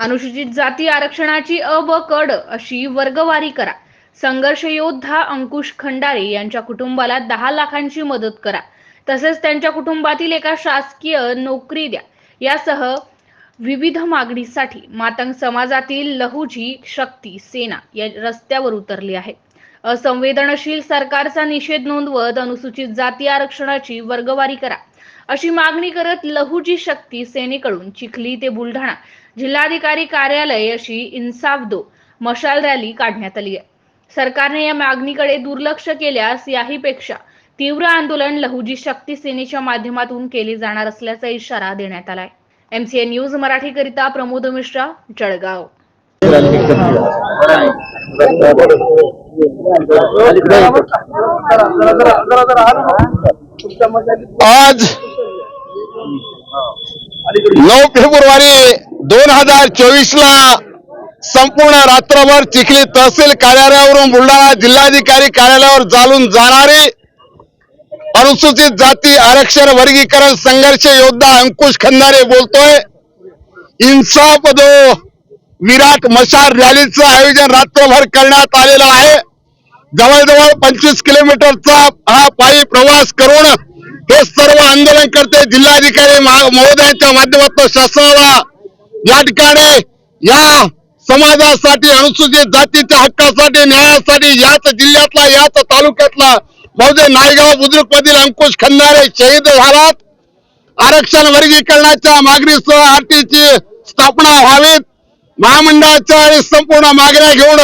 अनुसूचित जाती आरक्षणाची अ ब कड अशी वर्गवारी करा. संघर्ष योद्धा अंकुश खंडारे यांच्या कुटुंबाला दहा लाखांची मदत करा. तसेच त्यांच्या कुटुंबातील एका शासकीय नोकरी द्या. यासह विविध मागणीसाठी मातंग समाजातील लहुजी शक्ती सेना या रस्त्यावर उतरली आहे. असंवेदनशील सरकारचा निषेध नोंदवत अनुसूचित जाती आरक्षणाची वर्गवारी करा. अशी मागणी करत लहुजी शक्ती सेनेकडून चिखली ते बुलढाणा जिल्हाधिकारी कार्यालय अशी इन्साफ दो मशाल रॅली काढण्यात आली आहे. सरकारने या मागणीकडे दुर्लक्ष केल्यास याहीपेक्षा तीव्र आंदोलन लहुजी शक्ती सेनेच्या माध्यमातून केले जाणार असल्याचा इशारा देण्यात आलाय. एमसीए न्यूज मराठीकरिता प्रमोद मिश्रा जळगाव. आज नऊ फेब्रुवारी दोन हजार चोवीस ला संपूर्ण रात्रभर चिखली तहसील कार्यालयावरून बुलढाणा जिल्हाधिकारी कार्यालयावर चालून जाणारी अनुसूचित जाती आरक्षण वर्गीकरण संघर्ष योद्धा अंकुश खंदारे बोलतोय. इन्साफ दो विराट मशाल रॅलीचं आयोजन रात्रभर करण्यात आलेलं आहे. जवळजवळ पंचवीस किलोमीटरचा हा पायी प्रवास करून हे सर्व आंदोलन करते जिल्हाधिकारी महोदयांच्या माध्यमातून शासनाला. या ठिकाणी या समाजासाठी अनुसूचित जातीच्या हक्कासाठी न्यायासाठी याच जिल्ह्यातला याच तालुक्यातला बहुजय नायगाव बुद्रुक मधील अंकुश खंदारे शहीद झालात. आरक्षण वर्गीकरणाच्या मागणीसह आरटीची स्थापना व्हावीत. महामंडळाच्या आणि संपूर्ण मागण्या घेऊन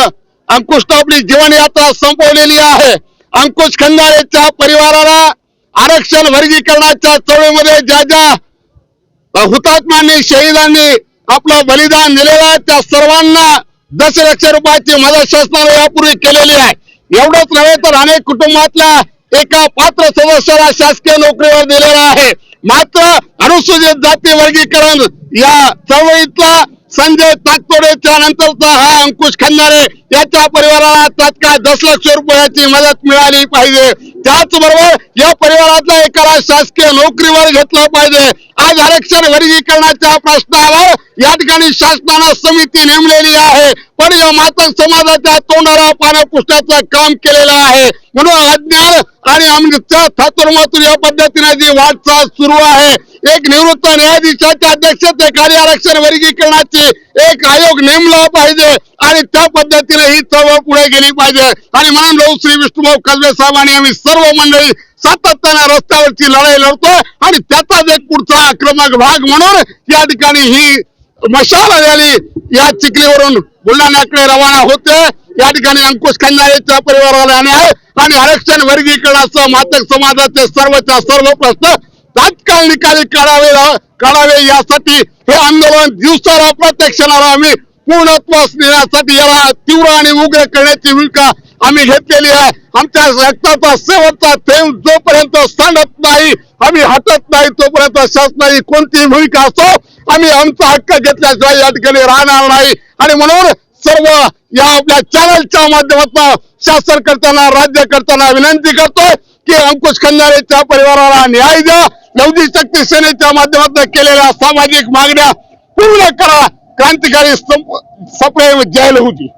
अंकुश आपली जीवनयात्रा संपवलेली आहे. अंकुश खंदारेच्या परिवाराला आरक्षण वर्गीकरणाच्या चळवळीमध्ये ज्या ज्या हुतात्म्यांनी शहीदांनी आपलं बलिदान दिलेलं आहे त्या सर्वांना दशलक्ष रुपयाची मदत शासनाने यापूर्वी केलेली आहे. एवढंच नव्हे तर अनेक कुटुंबातल्या एका पात्र सदस्याला शासकीय नोकरीवर दिलेला आहे. मात्र अनुसूचित जाती वर्गीकरण या चळवळीतला संजय ताकतोडेच्या नंतरचा हा अंकुश खंदारे याच्या परिवाराला तात्काळ दस लक्ष रुपयाची मदत मिळाली पाहिजे. त्याचबरोबर या परिवारातल्या एकाला शासकीय नोकरीवर घेतलं पाहिजे. आज आरक्षण वर्गीकरणाच्या प्रश्नावर या ठिकाणी शासनानं समिती नेमलेली आहे. पण या मातंग समाजाच्या तोंडाला पाण्या काम केलेलं आहे. म्हणून अज्ञान आणि आमच्या थातुरमातून या पद्धतीने जी वाटचाल सुरू आहे एक निवृत्त न्यायाधीशाच्या अध्यक्षतेखाली आरक्षण वर्गीकरणाची एक आयोग नेमला पाहिजे आणि त्या पद्धतीने ही चळवळ पुढे गेली पाहिजे. आणि म्हणून लहू श्री विष्णुभाऊ कसबे साहेबांनी आम्ही सर्व मंडळी सातत्याने रस्त्यावरची लढाई लढतोय आणि त्याचाच एक पुढचा आक्रमक भाग म्हणून या ठिकाणी ही मशाल रॅली या चिखलीवरून बुलढाण्याकडे रवाना होते. या ठिकाणी अंकुश खंदारेच्या परिवाराला आहे. आणि आरक्षण वर्गीकरणासह मातक समाजाचे सर्वच्या सर्व प्रश्न तात्काळ निकाली काढावे काढावे यासाठी हे आंदोलन दिवसाला प्रत्यक्षाला आम्ही पूर्णत्वास नेण्यासाठी याला तीव्र आणि उग्र करण्याची भूमिका आम्ही घेतलेली आहे. आमच्या रक्ताचा शेवटचा थेंब जोपर्यंत सांडत नाही आम्ही हटत नाही तोपर्यंत शासनाची कोणतीही भूमिका असो आम्ही आमचा हक्क घेतल्याशिवाय या ठिकाणी राहणार नाही. आणि म्हणून सर्व या आपल्या चॅनलच्या माध्यमातून शासन करताना राज्य करताना विनंती करतोय की अंकुश खंदारेच्या परिवाराला न्याय द्या. लवजी शक्ती सेनेच्या माध्यमातून केलेल्या सामाजिक मागण्या पूर्ण करा. क्रांतिकारी संप- जायला होती.